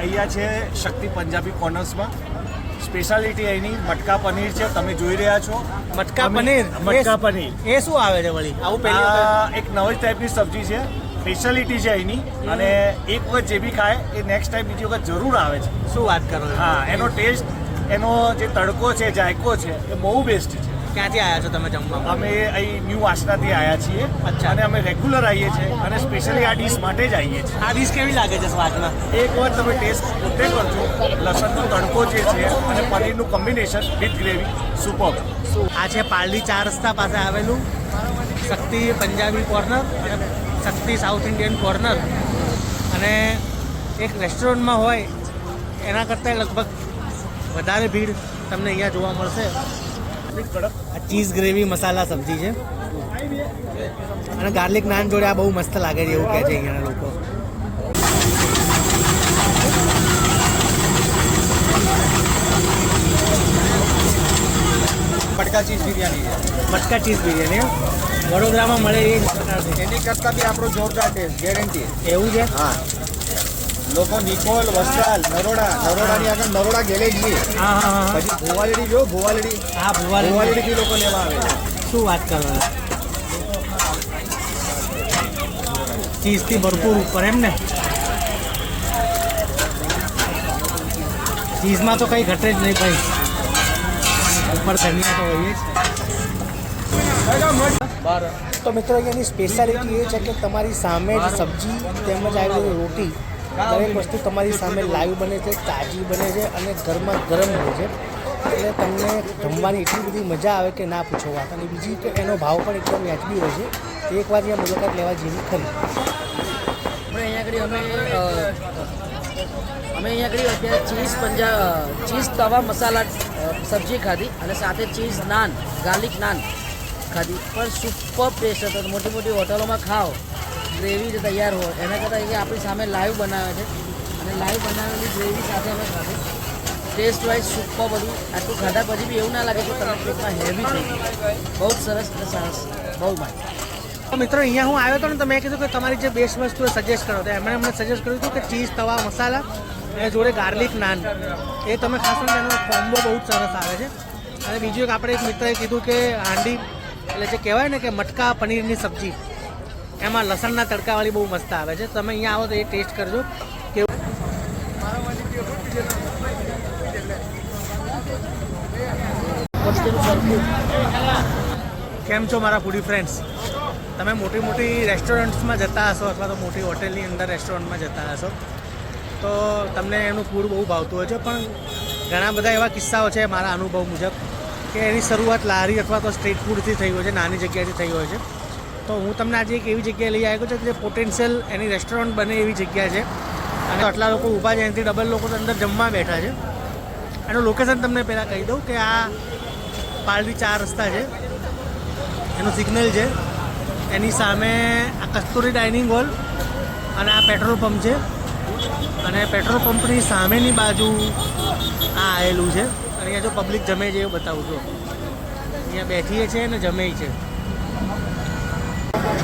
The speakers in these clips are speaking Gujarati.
અહીંયા છે શક્તિ પંજાબી કોર્નર્સમાં સ્પેશિયાલિટી અહીંની મટકા પનીર છે તમે જોઈ રહ્યા છો. મટકા પનીર? મટકા પનીર. એ શું આવે છે વળી? આવું પહેલા એક નવી ટાઈપની સબ્જી છે. સ્પેશિયાલિટી છે અહીંની. અને એક વખત જે બી ખાય એ નેક્સ્ટ ટાઈમ બીજી વખત જરૂર આવે છે. શું વાત કરો હા એનો ટેસ્ટ એનો જે તડકો છે જાયકો છે એ બહુ બેસ્ટ છે. ક્યાંથી આવ્યા છો તમે જમવા? અમે અહીં ન્યૂ આસનાથી આવ્યા છીએ અચ્છા. અને અમે રેગ્યુલર આવીએ છીએ અને સ્પેશિયલી આ ડીશ માટે જ આવીએ છીએ. આ ડીશ કેવી લાગે છે સ્વાદમાં? એક વાર તમે ટેસ્ટ પોતે કરજો. લસણનો તડકો જે છે અને પનીરનું કોમ્બિનેશન વિથ ગ્રેવી સુપર આ છે પાલડી ચાર રસ્તા પાસે આવેલું Shakti Punjabi corner Shakti south Indian corner. અને એક રેસ્ટોરન્ટમાં હોય એના કરતાં લગભગ વધારે ભીડ તમને અહીંયા જોવા મળશે. આ ચીઝ ગ્રેવી મસાલા સબ્જી છે. અને ગાર્લિક નાન જોડે આ બહુ મસ્ત લાગે છે એવું કહે છે અહીંયાના લોકો. મટકા ચીઝ બિરયાની. મટકા ચીઝ બિરયાની વડોદરામાં મળે એ એની કરતાં બી આપણો જોરદાર ટેસ્ટ ગેરંટી એવું છે? હા. લોકો નિકોલ વસ્ત્રાલ નરોડા નરોડાની આગળ નરોડા હા પછી ભોવાલેડી જો ભોવાલેડી. હા ભુવાલી ભોવાલેડી. થી લોકો લેવા આવે શું વાત કરો ચીઝ ચીઝથી ભરપૂર ઉપર એમ ને? ચીઝમાં તો કંઈ ઘટે જ નહીં ભાઈ. ઉપર ધનિયા તો હોય જ. તો મિત્રો અહીંયાની સ્પેશિયાલિટી એ છે કે તમારી સામે જ સબ્જી તેમજ આવી રોટી દરેક વસ્તુ તમારી સામે લાઈવ બને છે, તાજી બને છે અને ગરમા ગરમ હોય છે. એટલે તમને જમવાની એટલી બધી મજા આવે કે ના પૂછો વાત. અને બીજી કે એનો ભાવ પણ એકદમ વ્યાજબી હોય છે. એક વાર અહીંયા મુલાકાત લેવા જેવી ખરી. આપણે અહીંયા આગળ અમે અમે અહીંયા આગળ અત્યારે ચીઝ પંજા, ચીઝ તવા મસાલા સબ્જી ખાધી અને સાથે ચીઝ નાન, ગાર્લિક નાન ખાધી. પણ સુપર ટેસ્ટ હતો. મોટી મોટી હોટલોમાં ખાઓ. ગ્રેવી જે તૈયાર હોય, એના કરતાં એ આપણી સામે લાઈવ બનાવે છે. અને લાઈવ બનાવેલી ગ્રેવી સાથે અમે ખાધી. ટેસ્ટ વાઇઝ સૂકો બધું. આટલું ખાધા પછી બી એવું ના લાગે કે તમે પેટમાં હેવી થઈ બહુ સરસ અને સરસ. બહુ માય મિત્રો, અહીંયા હું આવ્યો હતો ને તો મેં કીધું કે તમારી જે બેસ્ટ વસ્તુ સજેસ્ટ કરો. તો એમણે અમને સજેસ્ટ કર્યું હતું કે ચીઝ તવા, મસાલા અને જોડે ગાર્લિક નાન એ તમે ખાશો ને એનો કોમ્બો બહુ જ સરસ આવે છે. અને બીજું એક આપણે એક મિત્રએ કીધું કે હાંડી, એટલે જે કહેવાય ને કે મટકા પનીરની સબ્જી. એમાં લસણના તડકાવાળી બહુ મસ્ત આવે છે. તમે અહીંયા આવો તો એ ટેસ્ટ કરજો. કે કેમ છો મારા ફૂડી ફ્રેન્ડ્સ તમે મોટી મોટી રેસ્ટોરન્ટ્સમાં જતા હશો અથવા તો મોટી હોટેલની અંદર રેસ્ટોરન્ટમાં જતા હશો. તો તમને એનું ફૂડ બહુ ભાવતું હોય છે, પણ ઘણા બધા એવા કિસ્સાઓ છે મારા અનુભવ મુજબ કે એની શરૂઆત લારી અથવા તો સ્ટ્રીટ ફૂડથી થઈ હોય છે, નાની જગ્યાએથી થઈ હોય છે. તો હું તમને આજે એક એવી જગ્યાએ લઈ આવ્યો છું કે જે પોટેન્શિયલ એની રેસ્ટોરન્ટ બને એવી જગ્યા છે. અને આટલા લોકો ઊભા છે એનાથી ડબલ લોકો અંદર જમવા બેઠા છે. એનું લોકેશન તમને પહેલાં કહી દઉં કે આ પાલડી ચાર રસ્તા છે. એનું સિગ્નલ છે. એની સામે આ કસ્તુરી ડાઇનિંગ હોલ અને આ પેટ્રોલ પંપ છે. અને પેટ્રોલ પંપની સામેની બાજુ આ આવેલું છે. અને અહીંયા જો પબ્લિક જમે છે એવું બતાવું છું. અહીંયા બેઠીએ છે અને જમે છે.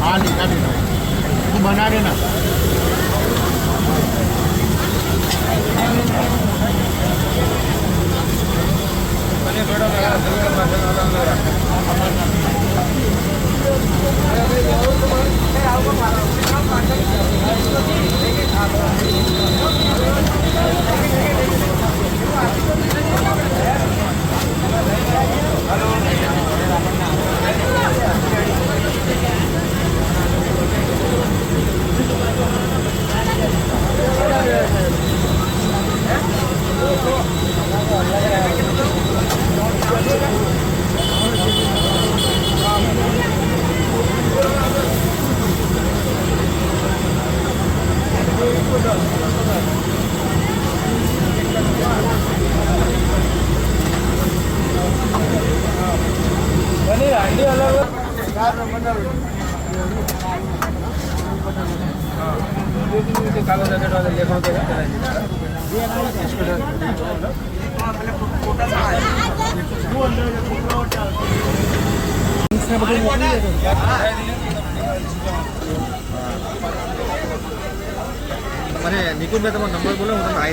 હા લીધા લીધા હું બનાવે ના તમારો નંબર બોલો હું તમને આઈ